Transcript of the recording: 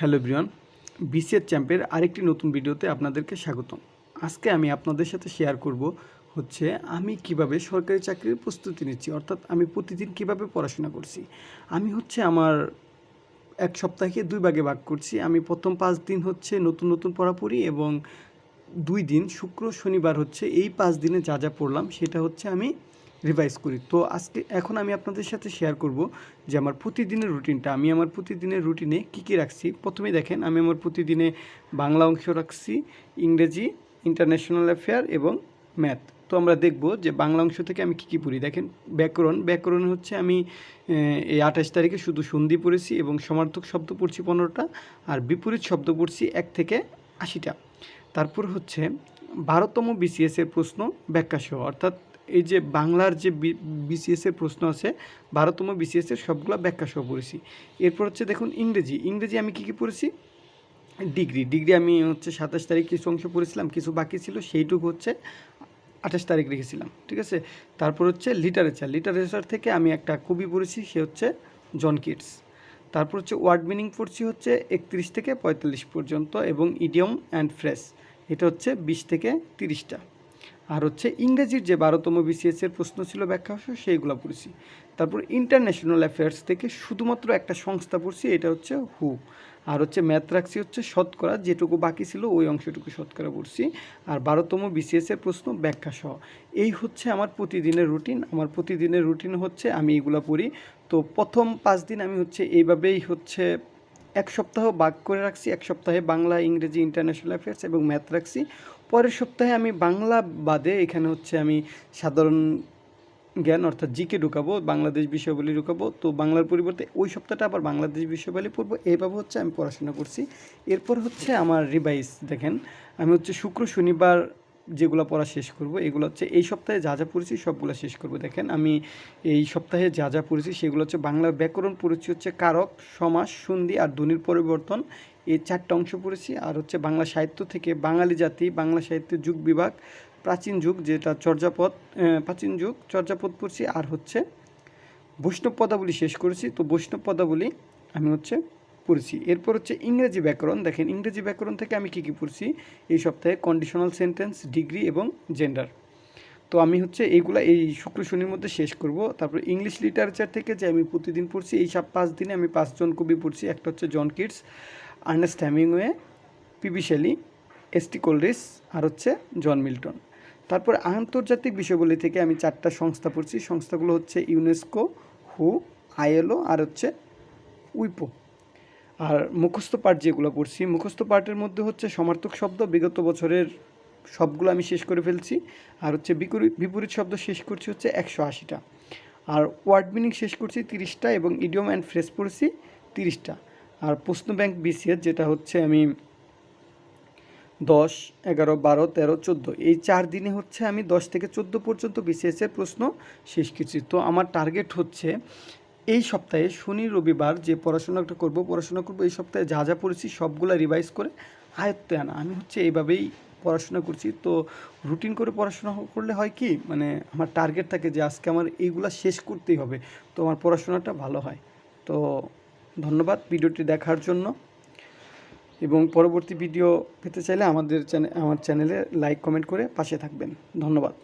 Hello Brian BCS চ্যাম্পের আরেকটি নতুন ভিডিওতে আপনাদেরকে স্বাগতম। আজকে আমি আপনাদের সাথে শেয়ার করব হচ্ছে আমি কীভাবে সরকারি চাকরির প্রস্তুতি নিচ্ছি, অর্থাৎ আমি প্রতিদিন কীভাবে পড়াশোনা করছি। আমি হচ্ছে আমার এক সপ্তাহকে দুই ভাগে ভাগ করছি। আমি প্রথম পাঁচ দিন হচ্ছে নতুন নতুন পড়া পড়ি এবং দুই দিন শুক্র, শনিবার হচ্ছে এই পাঁচ দিনে যা যা পড়লাম সেটা হচ্ছে আমি রিভাইজ করি। তো আজকে এখন আমি আপনাদের সাথে শেয়ার করব যে আমার প্রতিদিনের রুটিনটা আমি আমার প্রতিদিনের রুটিনে কী কী রাখছি। প্রথমে দেখেন, আমি আমার প্রতিদিনে বাংলা অংশ রাখছি, ইংরেজি ইন্টারন্যাশনাল অ্যাফেয়ার এবং ম্যাথ তো আমরা দেখব যে বাংলা অংশ থেকে আমি কী কী পড়ি। দেখেন, ব্যাকরণ। ব্যাকরণ হচ্ছে আমি এই আঠাশ তারিখে শুধু সন্ধি পড়েছি এবং সমার্থক শব্দ পড়ছি পনেরোটা আর বিপরীত শব্দ পড়ছি এক থেকে আশিটা। তারপর হচ্ছে বারোতম বিসিএসের প্রশ্ন ব্যাখ্যাসহ অর্থাৎ এই যে বাংলার যে বিসিএস এর প্রশ্ন আছে বারোতম বিসিএসের সবগুলো ব্যাখ্যা সহ পড়েছি। এরপর হচ্ছে দেখুন ইংরেজি। ইংরেজি আমি কী কী পড়েছি? ডিগ্রি। ডিগ্রি আমি হচ্ছে সাতাশ তারিখ কিছু অংশ পড়েছিলাম, কিছু বাকি ছিল, সেইটুকু হচ্ছে আঠাশ তারিখ রেখেছিলাম, ঠিক আছে? তারপর হচ্ছে লিটারেচার লিটারেচার থেকে আমি একটা কবি পড়েছি, সে হচ্ছে জন কিটস। তারপর হচ্ছে ওয়ার্ড মিনিং পড়ছি হচ্ছে একত্রিশ থেকে পঁয়তাল্লিশ পর্যন্ত এবং ইডিয়ম অ্যান্ড ফ্রেশ এটা হচ্ছে বিশ থেকে তিরিশটা। আর হচ্ছে ইংরেজির যে বারোতম বিসিএস এর প্রশ্ন ছিল ব্যাখ্যা সেইগুলো পড়ছি। তারপর ইন্টারন্যাশনাল অ্যাফেয়ার্স থেকে শুধুমাত্র একটা সংস্থা পড়ছি, এটা হচ্ছে হু আর হচ্ছে ম্যাথ রাখছি হচ্ছে শতকরা, যেটুকু বাকি ছিল ওই অংশটুকু শতকরা পড়ছি। আর বারোতম বিসিএস এর প্রশ্ন ব্যাখ্যা সহ। এই হচ্ছে আমার প্রতিদিনের রুটিন আমার প্রতিদিনের রুটিন হচ্ছে আমি এগুলো পড়ি। তো প্রথম পাঁচ দিন আমি হচ্ছে এইভাবেই হচ্ছে এক সপ্তাহ বাক করে রাখছি, এক সপ্তাহে বাংলা, ইংরেজি ইন্টারন্যাশনাল অ্যাফেয়ার্স এবং ম্যাথ রাখছি। পরের সপ্তাহে আমি বাংলা বাদে এখানে হচ্ছে আমি সাধারণ জ্ঞান অর্থাৎ জিকে ঢুকাবো, বাংলাদেশ বিষয়াবলী ঢুকাবো। তো বাংলার পরিবর্তে ওই সপ্তাহটা আবার বাংলাদেশ বিষয়াবলী পড়ব। এইভাবে হচ্ছে আমি পড়াশোনা করছি। এরপর হচ্ছে আমার রিভাইস দেখেন, আমি হচ্ছে শুক্র, শনিবার যেগুলো পড়া শেষ করব, এগুলো হচ্ছে এই সপ্তাহে যা যা পড়েছি সবগুলো শেষ করব। দেখেন, আমি এই সপ্তাহে যা যা পড়েছি সেগুলো হচ্ছে বাংলা ব্যাকরণ পড়েছি হচ্ছে কারক, সমাস, সন্ধি আর ধ্বনির পরিবর্তন। এই চারটা অংশ পড়েছি আর হচ্ছে বাংলা সাহিত্য থেকে বাঙালি জাতি, বাংলা সাহিত্যের যুগ বিভাগ, প্রাচীন যুগ যেটা চর্যাপদ প্রাচীন যুগ চর্যাপদ পড়ছি আর হচ্ছে বৈষ্ণব পদাবলী শেষ করেছি। তো বৈষ্ণব পদাবলী আমি হচ্ছে পড়ছি। এরপর হচ্ছে ইংরেজি ব্যাকরণ। দেখেন, ইংরেজি ব্যাকরণ থেকে আমি কী কী পড়ছি? এই সপ্তাহে কন্ডিশনাল সেন্টেন্স ডিগ্রি এবং জেন্ডার তো আমি হচ্ছে এইগুলা এই শুক্র শনির মধ্যে শেষ করব। তারপর ইংলিশ লিটারেচার থেকে যে আমি প্রতিদিন পড়ছি, এই সব পাঁচ দিনে আমি পাঁচজন কবি পড়ছি। একটা হচ্ছে John Keats Ernest Hemingway PB Shelley ST Coleridge আর হচ্ছে জন মিল্টন তারপর আন্তর্জাতিক বিষয়গুলি থেকে আমি চারটা সংস্থা পড়ছি। সংস্থাগুলো হচ্ছে ইউনেস্কো হু আইএলও আর হচ্ছে উইপো। আর মুখস্থ পাঠ যেগুলো পড়ছি, মুখস্থ পাঠের মধ্যে হচ্ছে সমার্থক শব্দ, বিগত বছরের সবগুলো আমি শেষ করে ফেলছি। আর হচ্ছে বিপরীত বিপরীত শব্দ শেষ করছি হচ্ছে একশো আশিটা। আর ওয়ার্ড মিনিং শেষ করছি তিরিশটা এবং ইডিয়ম অ্যান্ড ফ্রেস পড়ছি তিরিশটা। আর প্রশ্ন ব্যাংক বিসিএস, যেটা হচ্ছে আমি দশ, এগারো, বারো, তেরো, চোদ্দ। এই চার দিনে হচ্ছে আমি দশ থেকে চোদ্দ পর্যন্ত বিসিএসের প্রশ্ন শেষ করছি। তো আমার টার্গেট হচ্ছে এই সপ্তাহে শনি, রবিবার যে পড়াশোনাটা করব, পড়াশোনা করব, এই সপ্তাহে যা যা পড়েছি সবগুলো রিভাইজ করে আয়ত্তে আনা। আমি হচ্ছে এইভাবেই পড়াশোনা করছি। তো রুটিন করে পড়াশোনা করলে হয় কি মানে আমার টার্গেট থাকে যে আজকে আমার এইগুলা শেষ করতেই হবে, তো আমার পড়াশোনাটা ভালো হয়। তো ধন্যবাদ ভিডিওটি দেখার জন্য। এবং পরবর্তী ভিডিও পেতে চাইলে আমাদের চ্যানেল আমার চ্যানেলে লাইক কমেন্ট করে পাশে থাকবেন। ধন্যবাদ।